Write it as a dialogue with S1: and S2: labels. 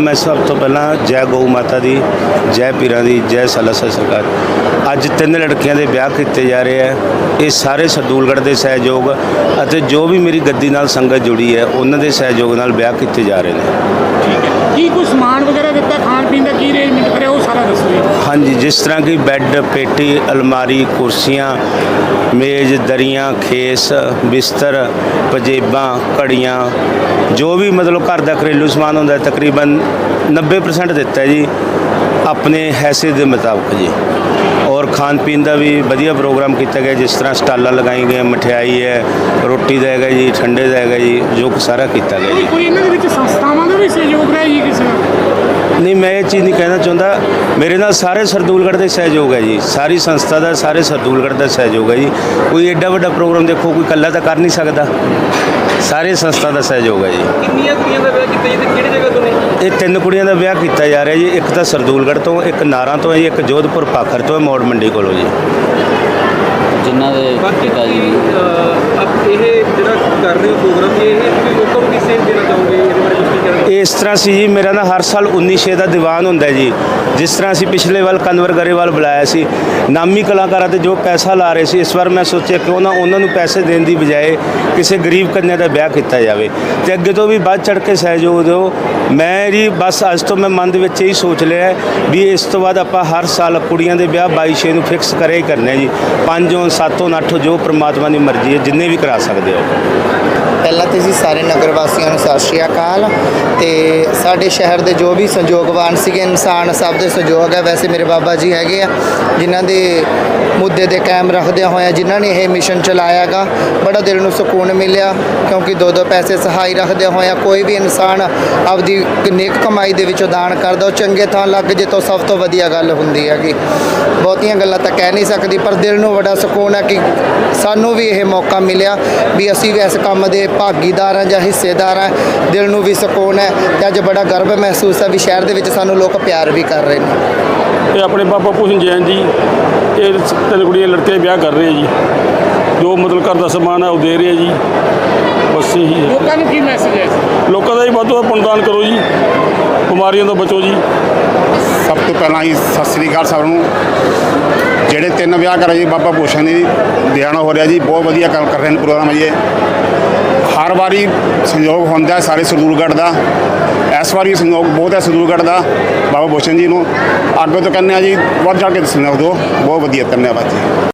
S1: ਮੈਂ ਸਭ ਤੋਂ ਪਹਿਲਾਂ ਜੈ ਗਊ ਮਾਤਾ ਦੀ, ਜੈ ਪੀਰਾਂ ਦੀ, ਜੈ ਸਲਾਸਾ ਸਰਕਾਰ। ਅੱਜ ਤਿੰਨ ਲੜਕੀਆਂ ਦੇ ਵਿਆਹ ਕੀਤੇ ਜਾ ਰਹੇ ਹੈ ਇਹ ਸਾਰੇ ਸਰਦੂਲਗੜ੍ਹ ਦੇ ਸਹਿਯੋਗ ਅਤੇ ਜੋ ਵੀ ਮੇਰੀ ਗੱਦੀ ਨਾਲ ਸੰਗਤ ਜੁੜੀ ਹੈ, ਉਹਨਾਂ ਦੇ ਸਹਿਯੋਗ ਨਾਲ ਵਿਆਹ ਕੀਤੇ ਜਾ ਰਹੇ ਨੇ।
S2: ਠੀਕ ਹੈ ਕੀ ਕੋਈ ਸਮਾਨ ਵਗੈਰਾ ਦਿੱਤਾ
S1: ਹਾਂਜੀ, ਜਿਸ ਤਰ੍ਹਾਂ ਕਿ ਬੈੱਡ, ਪੇਟੀ, ਅਲਮਾਰੀ, ਕੁਰਸੀਆਂ, ਮੇਜ਼, ਦਰੀਆਂ, ਖੇਸ, ਬਿਸਤਰ, ਪਜੇਬਾਂ, ਘੜੀਆਂ, ਜੋ ਵੀ ਮਤਲਬ ਘਰ ਦਾ ਘਰੇਲੂ ਸਮਾਨ ਹੁੰਦਾ, ਤਕਰੀਬਨ 90% ਦਿੱਤਾ ਜੀ, ਆਪਣੇ ਹੈਸੀਅਤ ਦੇ ਮੁਤਾਬਕ ਜੀ। ਔਰ ਖਾਣ ਪੀਣ ਦਾ ਵੀ ਵਧੀਆ ਪ੍ਰੋਗਰਾਮ ਕੀਤਾ ਗਿਆ, ਜਿਸ ਤਰ੍ਹਾਂ ਸਟਾਲਾਂ ਲਗਾਈ ਗਈਆਂ, ਮਠਿਆਈ ਹੈ, ਰੋਟੀ ਦਾ ਹੈਗਾ ਜੀ, ਠੰਡੇ ਦਾ ਹੈਗਾ ਜੀ, ਜੋ ਕਿ ਸਾਰਾ ਕੀਤਾ ਗਿਆ ਜੀ
S2: ਕੋਈ ਇਹਨਾਂ ਦੇ ਵਿੱਚ ਸੰਸਥਾਵਾਂ ਦਾ ਵੀ ਸਹਿਯੋਗ ਰਿਹਾ ਜੀ ਕਿਸੇ ਦਾ
S1: ਨਹੀਂ ਮੈਂ ਇਹ ਚੀਜ਼ ਨਹੀਂ ਕਹਿਣਾ ਚਾਹੁੰਦਾ। ਮੇਰੇ ਨਾਲ ਸਾਰੇ ਸਰਦੂਲਗੜ੍ਹ ਦੇ ਸਹਿਯੋਗ ਹੈ ਜੀ। ਸਾਰੀ ਸੰਸਥਾ ਦਾ ਸਾਰੇ ਸਰਦੂਲਗੜ੍ਹ ਦਾ ਸਹਿਯੋਗ ਹੈ ਜੀ। ਕੋਈ ਐਡਾ ਵੱਡਾ ਪ੍ਰੋਗਰਾਮ ਦੇਖੋ ਕੋਈ ਇਕੱਲਾ ਤਾਂ ਕਰ ਨਹੀਂ ਸਕਦਾ। ਸਾਰੇ ਸੰਸਥਾ ਦਾ ਸਹਿਯੋਗ ਹੈ ਜੀ।
S3: ਕਿੰਨੀਆਂ ਕੁੜੀਆਂ ਦਾ ਵਿਆਹ ਕੀਤਾ ਜੀ ਤੇ ਕਿਹੜੀ ਜਗ੍ਹਾ ਤੋਂ ਨੇ?
S1: ਇਹ ਤਿੰਨ ਕੁੜੀਆਂ ਦਾ ਵਿਆਹ ਕੀਤਾ ਜਾ ਰਿਹਾ ਜੀ। ਇੱਕ ਤਾਂ ਸਰਦੂਲਗੜ੍ਹ ਤੋਂ ਇੱਕ ਨਾਰਾਂ ਤੋਂ ਹੈ ਜੀ ਇੱਕ ਜੋਧਪੁਰ ਪਾਖਰ ਤੋਂ ਹੈ ਮੋੜ ਮੰਡੀ ਕੋਲੋਂ ਜੀ।
S4: ਜਿਨ੍ਹਾਂ ਦੇ ਪਿਤਾ ਜੀ
S3: ਇਹ ਜਿਹੜਾ ਕਰ ਰਹੇ ਹੋ ਪ੍ਰੋਗਰਾਮ ਇਹ ਇਹ ਤੁਸੀਂ ਲੋਕਾਂ ਨੂੰ ਕੀ ਸੇਧ ਦੇਣਾ ਚਾਹੋਗੇ ਇਹਦੇ ਬਾਰੇ ਕੁਝ ਕੀ ਕਹਿਣਾ
S1: ਇਹ ਇਸ ਤਰ੍ਹਾਂ ਸੀ ਜੀ, ਮੇਰਾ ਨਾ ਹਰ ਸਾਲ 19 ਛੇ ਦਾ ਦੀਵਾਨ ਹੁੰਦਾ ਜੀ। ਜਿਸ ਤਰ੍ਹਾਂ ਅਸੀਂ ਪਿਛਲੇ ਵਾਰ ਕਨਵਰ ਗਰੇਵਾਲ ਬੁਲਾਇਆ ਸੀ, ਨਾਮੀ ਕਲਾਕਾਰਾਂ ਤੇ ਜੋ ਪੈਸਾ ਲਾ ਰਹੇ ਸੀ, ਇਸ ਵਾਰ ਮੈਂ ਸੋਚਿਆ ਕਿਉਂ ਨਾ ਉਹਨਾਂ ਨੂੰ ਪੈਸੇ ਦੇਣ ਦੀ ਬਜਾਏ ਕਿਸੇ ਗਰੀਬ ਕੰਨਿਆ ਦਾ ਵਿਆਹ ਕੀਤਾ ਜਾਵੇ। ਤੇ ਅੱਗੇ ਤੋਂ ਵੀ ਵੱਧ ਚੜ ਕੇ ਸਹਿਯੋਗ ਦਿਓ। ਮੈਂ ਜੀ, ਬਸ ਅੱਜ ਤੋਂ ਮੈਂ ਮਨ ਦੇ ਵਿੱਚ ਇਹੀ ਸੋਚ ਲਿਆ ਵੀ ਇਸ ਤੋਂ ਬਾਅਦ ਆਪਾਂ ਹਰ ਸਾਲ ਕੁੜੀਆਂ ਦੇ ਵਿਆਹ 22 ਛੇ ਨੂੰ ਫਿਕਸ ਕਰੇ ਹੀ ਕਰਨੇ ਜੀ। 5 ਹੋਣ 7 ਹੋਣ 8 ਜੋ ਪ੍ਰਮਾਤਮਾ ਦੀ ਮਰਜ਼ੀ ਹੈ, ਜਿੰਨੇ ਵੀ ਕਰਾ ਸਕਦੇ ਹੋ।
S5: ਪਹਿਲਾਂ ਤੇ ਜੀ ਸਾਰੇ ਨਗਰ ਵਾਸੀਆਂ ਨੂੰ ਸਤਿ ਸ਼੍ਰੀ ਅਕਾਲ। ਤੇ ਸਾਡੇ ਸ਼ਹਿਰ ਦੇ ਜੋ ਵੀ ਸੰਯੋਗਵਾਨ ਸੀਗੇ, ਇਨਸਾਨ ਸਭ ਦੇ ਸੰਯੋਗ ਹੈ ਵੈਸੇ ਮੇਰੇ ਬਾਬਾ ਜੀ ਹੈਗੇ ਆ, ਜਿਨ੍ਹਾਂ ਦੇ ਮੁੱਦੇ ਤੇ ਕਾਇਮ ਰੱਖਦਿਆਂ ਹੋਇਆ ਜਿਨ੍ਹਾਂ ਨੇ ਇਹ ਮਿਸ਼ਨ ਚਲਾਇਆਗਾ, ਬੜਾ ਦਿਲ ਨੂੰ ਸਕੂਨ ਮਿਲਿਆ, ਕਿਉਂਕਿ ਦੋ ਦੋ ਪੈਸੇ ਸਹਾਈ ਰੱਖਦਿਆਂ ਹੋਇਆ ਕੋਈ ਵੀ ਇਨਸਾਨ ਆਪਦੀ ਨੇਕ ਕਮਾਈ ਦੇ ਵਿੱਚੋਂ ਦਾਨ ਕਰਦਾ, ਉਹ ਚੰਗੇ ਥਾਂ ਲੱਗ ਜੇ ਤਾਂ ਸਭ ਤੋਂ ਵਧੀਆ ਗੱਲ ਹੁੰਦੀ ਹੈਗੀ। ਬਹੁਤੀਆਂ ਗੱਲਾਂ ਤਾਂ ਕਹਿ ਨਹੀਂ ਸਕਦੀ, ਪਰ ਦਿਲ ਨੂੰ ਬੜਾ ਸਕੂਨ ਹੈ ਕਿ ਸਾਨੂੰ ਵੀ ਇਹ ਮੌਕਾ ਮਿਲਿਆ ਵੀ ਅਸੀਂ ਵੀ ਇਸ ਕੰਮ ਦੇ ਭਾਗੀਦਾਰ ਹਾਂ ਜਾਂ ਹਿੱਸੇਦਾਰ ਹਾਂ ਦਿਲ ਨੂੰ ਵੀ ਸਕੂਨ ਹੈ ਤੇ ਅੱਜ ਬੜਾ ਗਰਵ ਮਹਿਸੂਸ ਹੈ ਵੀ ਸ਼ਹਿਰ ਦੇ ਵਿੱਚ ਸਾਨੂੰ ਲੋਕ ਪਿਆਰ ਵੀ ਕਰ ਰਹੇ ਨੇ।
S6: ਇਹ ਆਪਣੇ ਬਾਬਾ ਭੂਸ਼ਣ ਜੈਨ ਜੀ ਇਹ ਤਿੰਨ ਕੁੜੀਆਂ ਲੜਕੇ ਵਿਆਹ ਕਰ ਰਹੇ ਜੀ। ਜੋ ਮਤਲਬ ਘਰ ਦਾ ਸਮਾਨ ਹੈ ਉਹ ਦੇ ਰਹੇ ਜੀ। ਬਸ ਇਹੀ ਹੈ।
S2: ਲੋਕਾਂ ਨੂੰ ਕੀ ਮੈਸੇਜ ਹੈ?
S6: ਲੋਕਾਂ ਦਾ ਹੀ ਵੱਧ ਤੋਂ ਵੱਧ ਪੁੰਨਦਾਨ ਕਰੋ ਜੀ। ਬਿਮਾਰੀਆਂ ਤੋਂ ਬਚੋ ਜੀ।
S7: ਸਭ ਤੋਂ ਪਹਿਲਾਂ ਹੀ ਸਤਿ ਸ੍ਰੀ ਅਕਾਲ ਸਭ ਨੂੰ। ਜਿਹੜੇ ਤਿੰਨ ਵਿਆਹ ਕਰਾ ਜੀ ਬਾਬਾ ਭੂਸ਼ਣ ਦੀ ਦਿਹਾਣਾ ਹੋ ਰਿਹਾ ਜੀ ਬਹੁਤ ਵਧੀਆ ਕੰਮ ਕਰ ਰਹੇ ਨੇ ਪ੍ਰੋਗਰਾਮ ਜੀ ਇਹ। ਹਰ ਵਾਰੀ ਸੰਯੋਗ ਹੁੰਦਾ ਸਾਰੇ ਸਰਦੂਲਗੜ੍ਹ ਦਾ। ਇਸ ਵਾਰੀ ਸੰਯੋਗ ਬਹੁਤ ਹੈ ਸਰਦੂਲਗੜ੍ਹ ਦਾ। ਬਾਬਾ ਭੂਸ਼ਣ ਜੀ ਨੂੰ ਅੱਗੇ ਤੋਂ ਕਹਿੰਦੇ ਆ ਜੀ, ਵੱਧ ਚੜ੍ਹ ਕੇ ਸੰਯੋਗ ਦਿਓ। ਬਹੁਤ ਵਧੀਆ, ਧੰਨਵਾਦ ਜੀ।